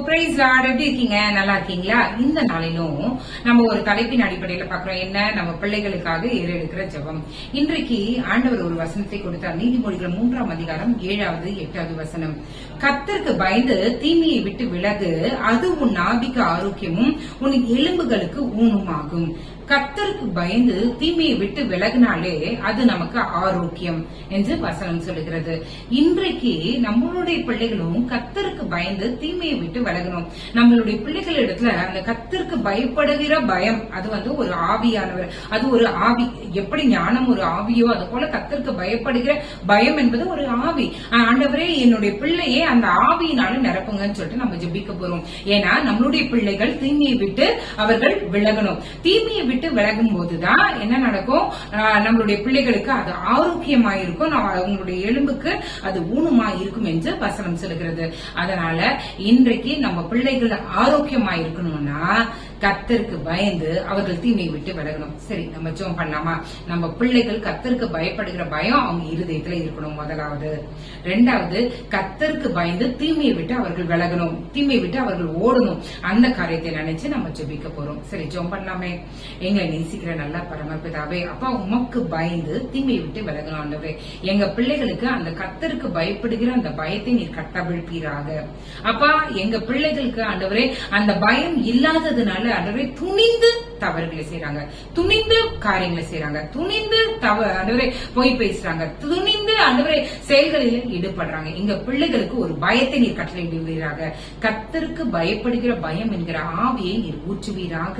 எப்படி இருக்கீங்க? நல்லா இருக்கீங்களா? இந்த நாளிலும் நம்ம ஒரு தலைப்பின் அடிப்படையில பாக்குறோம் என்ன? நம்ம பிள்ளைகளுக்காக ஏறெடுக்கிற ஜெபம். இன்றைக்கு ஆண்டவர் ஒரு வசனத்தை கொடுத்தார். நீதிமொழிகள் மூன்றாம் அதிகாரம் ஏழாவது எட்டாவது வசனம். கத்திற்கு பயந்து தீமையை விட்டு விலகு அது உன் நாபிக்கு ஆரோக்கியமும் உன் எலும்புகளுக்கு ஊனுமாகும். கத்தருக்கு பயந்து தீமையை விட்டு விலகினாலே அது நமக்கு ஆரோக்கியம் என்று வசனம் சொல்லுகிறது. இன்றைக்கு நம்மளுடைய பிள்ளைகளும் கத்தருக்கு பயந்து தீமையை விட்டு விலகணும். நம்மளுடைய பிள்ளைகள் இடத்துல அந்த கத்தருக்கு பயப்படுகிற பயம் அது வந்து ஒரு ஆவியானவர். அது ஒரு ஆவி எப்படி ஞானம் ஒரு ஆவியோ அது போல கத்தருக்கு பயப்படுகிற பயம் என்பது ஒரு ஆவி. ஆண்டவரே என்னுடைய பிள்ளையே அந்த ஆவியினால நிரப்புங்கன்னு சொல்லிட்டு நம்ம ஜெபிக்க போறோம். ஏன்னா நம்மளுடைய பிள்ளைகள் தீமையை விட்டு அவர்கள் விலகணும். தீமையை விட்டு விலகும் போதுதான் என்ன நடக்கும்? ஆஹ் நம்மளுடைய பிள்ளைகளுக்கு அது ஆரோக்கியமா இருக்கும் அவங்களுடைய எலும்புக்கு அது ஊனமா இருக்கும் என்று வசனம் சொல்லுகிறது. அதனால இன்றைக்கு நம்ம பிள்ளைகள் ஆரோக்கியமா இருக்கணும்னா கத்தருக்கு பயந்து அவர்கள் தீமையை விட்டு விலகணும். சரி நம்ம ஜோம் பண்ணலாமா? நம்ம பிள்ளைகள் கத்தருக்கு பயப்படுகிற பயம் அவங்க இருதயத்துல இருக்கணும் முதலாவது. ரெண்டாவது கத்தருக்கு பயந்து தீமையை விட்டு அவர்கள் விலகணும். தீமையை விட்டு அவர்கள் ஓடணும். அந்த காரியத்தை நினைச்சு நம்ம ஜெபிக்க போறோம். சரி ஜோம் பண்ணலாமே. எங்களை நேசிக்கிற நல்ல பரமபிதாவே அப்பா உமக்கு பயந்து தீமையை விட்டு விலகணும் ஆண்டவரே. எங்க பிள்ளைகளுக்கு அந்த கத்தருக்கு பயப்படுகிற அந்த பயத்தை நீர் கட்டவிழ்ப்பீராக. அப்பா எங்க பிள்ளைகளுக்கு ஆண்டவரே அந்த பயம் இல்லாததுனால ஆண்டவரே துணிந்து தவறுகளை செய்யறாங்க துணிந்து காரியங்களை செய்யறாங்க துணிந்து தவ பொய் பேசுறாங்க. துணிந்து ஆண்டவரே செயல்களில் ஈடுபடுறாங்க. எங்க பிள்ளைகளுக்கு ஒரு பயத்தை நீர் கட்டளையிடுவீராக கத்தருக்கு பயப்படுகிற பயம் என்கிற ஆவியை நீர் ஊற்றுவீராக.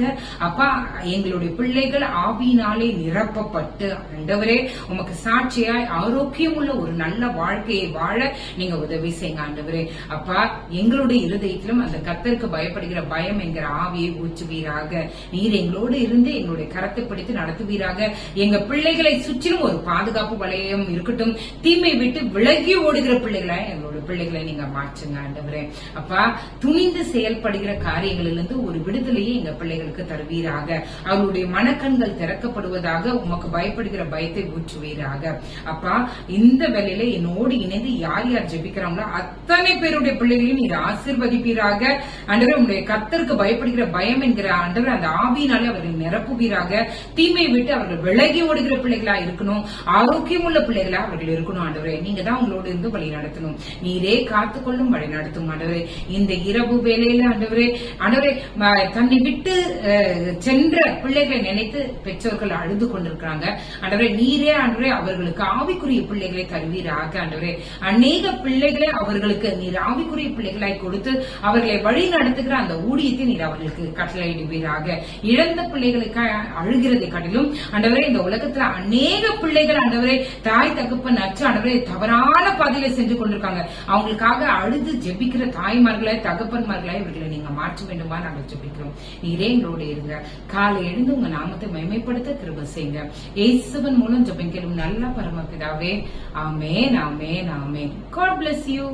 அப்பா எங்களுடைய பிள்ளைகள் ஆவியினாலே நிரப்பப்பட்டு ஆண்டவரே உமக்கு சாட்சியாய் ஆரோக்கியம் உள்ள ஒரு நல்ல வாழ்க்கையை வாழ நீங்க உதவி செய்யுங்க ஆண்டவரே. அப்பா எங்களுடைய இருதயத்திலும் அந்த கத்தருக்கு பயப்படுகிற பயம் என்கிற ஆவியை ஊற்றுவீராக. நீர் எங்க எங்களோடு இருந்து எங்களுடைய கரத்தை பிடித்து நடத்துவீராக. எங்க பிள்ளைகளை சுற்றிலும் ஒரு பாதுகாப்பு வளையம் இருக்கட்டும். தீமை விட்டு விலகி ஓடுகிற பிள்ளைகளை எங்களோட பிள்ளைகளை நீங்க மாற்றுங்க ஆண்டவரே. அப்பா துணிந்து செயல்படுகிற காரியங்களிலிருந்து ஒரு விடுதலையை எங்க பிள்ளைகளுக்கு தருவீராக. அவருடைய மனக்கண்கள் திறக்கப்படுவதாக உமக்கு பயப்படுகிற பயத்தை ஊற்றுவீராக. அப்பா இந்த வேலையில என்னோடு இணைந்து யார் யார் ஜெபிக்கிறாங்களோ அத்தனை பேருடைய பிள்ளைகளையும் நீர் ஆசிர்வதிப்பீராக. ஆண்டவரே உங்களுடைய கத்தருக்கு பயப்படுகிற பயம் என்கிற ஆண்டவர் அந்த ஆவியினால் அவர்கள் நிரப்புவீராக. தீமையை விட்டு அவர்கள் விலகி ஓடுகிற பிள்ளைகளா இருக்கணும். ஆரோக்கியம் உள்ள பிள்ளைகளா அவர்கள் இருக்கணும் ஆண்டவரே. நீங்க தான் உங்களோடு இருந்து வழி நடத்தணும். நீரே காத்துக்கொள்ளும் வழி நடத்தும் ஆண்டவரே. இந்த இரவு வேலையில ஆண்டவரே ஆண்டவரே தன்னை விட்டு சென்ற பிள்ளைகளை நினைத்து பெற்றோர்கள் அழுது கொண்டிருக்கிறாங்க. ஆண்டவரே நீரே ஆண்டவரே அவர்களுக்கு ஆவிக்குரிய பிள்ளைகளை தருவீராக ஆண்டவரே. அநேக பிள்ளைகளை அவர்களுக்கு நீர் ஆவிக்குரிய பிள்ளைகளாய் கொடுத்து அவர்களை வழி நடத்துகிற அந்த ஊழியத்தை நீர் அவர்களுக்கு கட்டளையிடுவீராக. இழந்த பிள்ளைகளுக்கு அழுகிறதை காட்டிலும் ஆண்டவரே இந்த உலகத்துல அநேக பிள்ளைகள் ஆண்டவரே தாய் தகப்பன் அச்சு ஆண்டவரே தவறான பாதையில சென்று கொண்டிருக்காங்க. அவங்களுக்காக அழுது ஜெபிக்கிற தாய்மார்களை தகப்பன்மார்களை இவர்களை நீங்க மாற்ற வேண்டுமா நாங்கள் ஜெபிக்கிறோம். நீரே எங்களோட இருங்க. காலை எழுந்து உங்க நாமத்தை மகிமைப்படுத்த கிருப செய்யுங்க. ஏசுவன் மூலம் ஜெபிக்கிறோம் நல்ல பரமபிதாவே. Amen amen amen. God bless you.